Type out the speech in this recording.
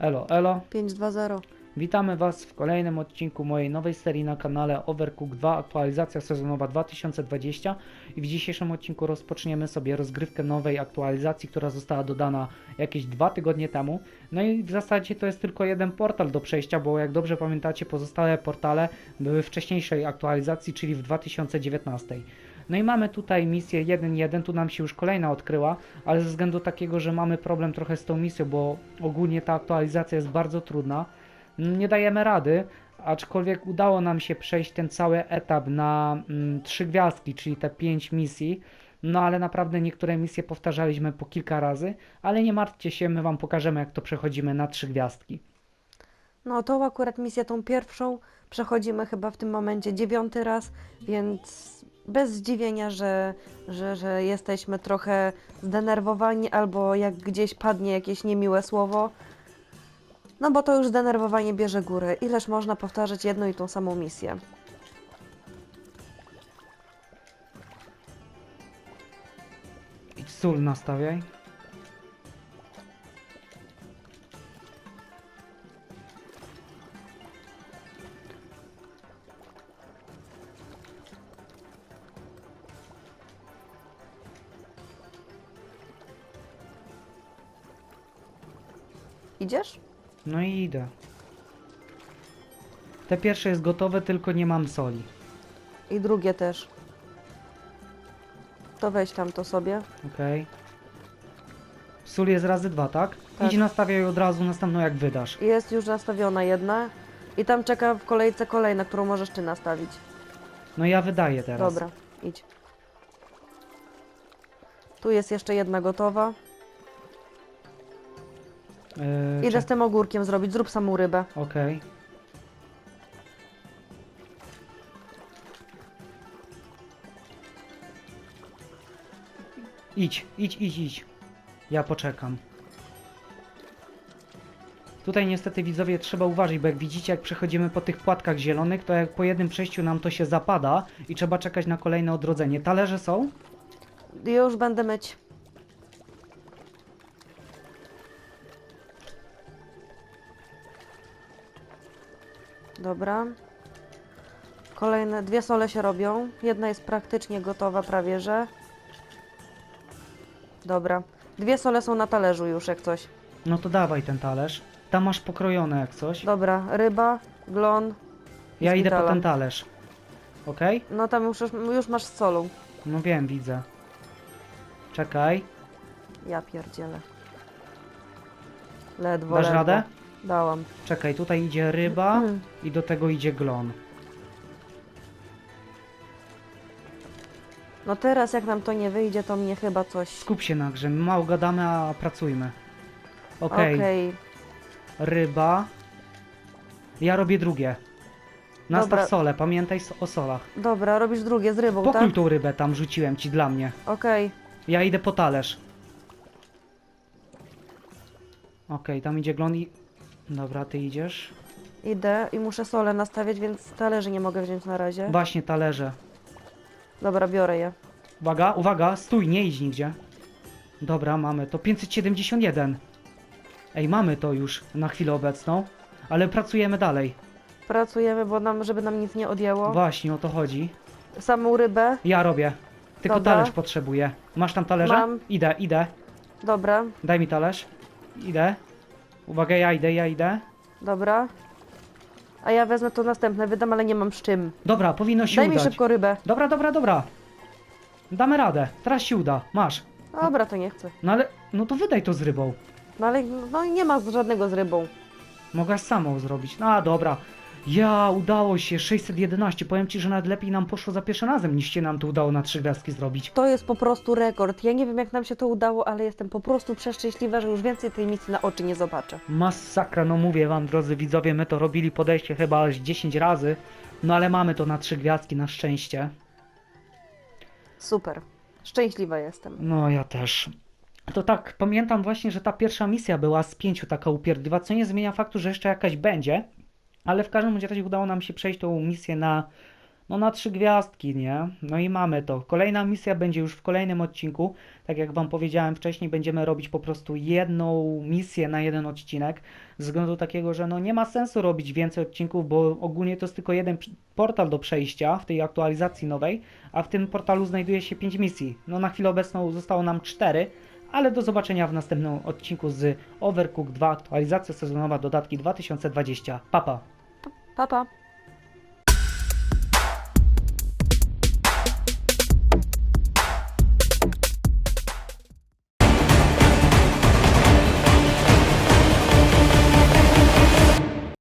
Elo, elo. 520. Witamy Was w kolejnym odcinku mojej nowej serii na kanale Overcooked 2, aktualizacja sezonowa 2020 i w dzisiejszym odcinku rozpoczniemy sobie rozgrywkę nowej aktualizacji, która została dodana jakieś dwa tygodnie temu. No i w zasadzie to jest tylko jeden portal do przejścia, bo jak dobrze pamiętacie, pozostałe portale były w wcześniejszej aktualizacji, czyli w 2019. No i mamy tutaj misję 1.1, tu nam się już kolejna odkryła, ale ze względu takiego, że mamy problem trochę z tą misją, bo ogólnie ta aktualizacja jest bardzo trudna, nie dajemy rady, aczkolwiek udało nam się przejść ten cały etap na mm, trzy gwiazdki, czyli te pięć misji. No ale naprawdę niektóre misje powtarzaliśmy po kilka razy, ale nie martwcie się, my wam pokażemy jak to przechodzimy na trzy gwiazdki. No tą akurat misję, tą pierwszą, przechodzimy chyba w tym momencie dziewiąty raz, więc bez zdziwienia, że, że, że jesteśmy trochę zdenerwowani albo jak gdzieś padnie jakieś niemiłe słowo. No bo to już zdenerwowanie bierze górę. Ileż można powtarzać jedną i tą samą misję? Sól nastawiaj. Idziesz? No i idę. Te pierwsze jest gotowe, tylko nie mam soli. I drugie też. To weź tam to sobie. Okej. Sól jest razy dwa, tak? Tak. Idź nastawiaj od razu następną jak wydasz. Jest już nastawiona jedna. I tam czeka w kolejce kolejna, którą możesz ty nastawić. No ja wydaję teraz. Dobra, idź. Tu jest jeszcze jedna gotowa. Yy, Idę z tym ogórkiem zrobić, zrób samą rybę. Okej. Idź, idź, idź, idź. Ja poczekam. Tutaj niestety widzowie trzeba uważać, bo jak widzicie, jak przechodzimy po tych płatkach zielonych, to jak po jednym przejściu nam to się zapada i trzeba czekać na kolejne odrodzenie. Talerze są? Już będę myć. Dobra. Kolejne dwie sole się robią. Jedna jest praktycznie gotowa, prawie że. Dobra. Dwie sole są na talerzu już, jak coś. No to dawaj ten talerz. Tam masz pokrojone jak coś. Dobra, ryba, glon. Ja idę po ten talerz. Okej? No tam już, już masz z solą. No wiem, widzę. Czekaj. Ja pierdzielę. Ledwo, Dasz ledwo. radę? Dałam. Czekaj, tutaj idzie ryba i do tego idzie glon. No teraz jak nam to nie wyjdzie, to mnie chyba coś... Skup się na grze, mało gadamy, a pracujmy. Okej. Okej, ryba. Ja robię drugie. Nastaw Dobra. solę, pamiętaj s- o solach. Dobra, robisz drugie z rybą, Pokrój tak? tą rybę tam, rzuciłem ci dla mnie. Okej. Ja idę po talerz. Okej, tam idzie glon i... Dobra, ty idziesz. Idę i muszę solę nastawiać, więc talerzy nie mogę wziąć na razie. Właśnie, talerze. Dobra, biorę je. Uwaga, uwaga, stój, nie idź nigdzie. Dobra, mamy to 571. Ej, mamy to już na chwilę obecną, ale pracujemy dalej. Pracujemy, bo nam, żeby nam nic nie odjęło. Właśnie o to chodzi. Samą rybę. Ja robię. Tylko Dobra. talerz potrzebuję. Masz tam talerze? Mam. Idę, idę. Dobra, Daj mi talerz. Idę. Uwaga, ja idę, ja idę. dobra. A ja wezmę to następne, wydam, ale nie mam z czym. Dobra, powinno się Daj mi udać. szybko rybę. Dobra, dobra, dobra. Damy radę. Teraz się uda. Masz. Dobra, to nie chcę. No ale, no to wydaj to z rybą. No ale no, nie ma żadnego z rybą. Mogłaś samą zrobić. No a, dobra. Ja, udało się. 611. Powiem ci, że nawet lepiej nam poszło za pierwszym razem, niż się nam to udało na trzy gwiazdki zrobić. To jest po prostu rekord. Ja nie wiem, jak nam się to udało, ale jestem po prostu przeszczęśliwa, że już więcej tej misji na oczy nie zobaczę. Masakra, no mówię wam, drodzy widzowie, my to robili podejście chyba aż 10 razy. No ale mamy to na trzy gwiazdki, na szczęście. Super. Szczęśliwa jestem. No ja też. To tak, pamiętam właśnie, że ta pierwsza misja była z pięciu taka upierdliwa, co nie zmienia faktu, że jeszcze jakaś będzie. Ale w każdym razie udało nam się przejść tą misję na no na trzy gwiazdki, nie? No i mamy to. Kolejna misja będzie już w kolejnym odcinku. Tak jak Wam powiedziałem wcześniej, będziemy robić po prostu jedną misję na jeden odcinek. Z względu takiego, że no nie ma sensu robić więcej odcinków, bo ogólnie to jest tylko jeden portal do przejścia w tej aktualizacji nowej, a w tym portalu znajduje się 5 misji. No na chwilę obecną zostało nam 4, ale do zobaczenia w następnym odcinku z Overcooked 2, aktualizacja sezonowa dodatki 2020. Papa. Pa, pa.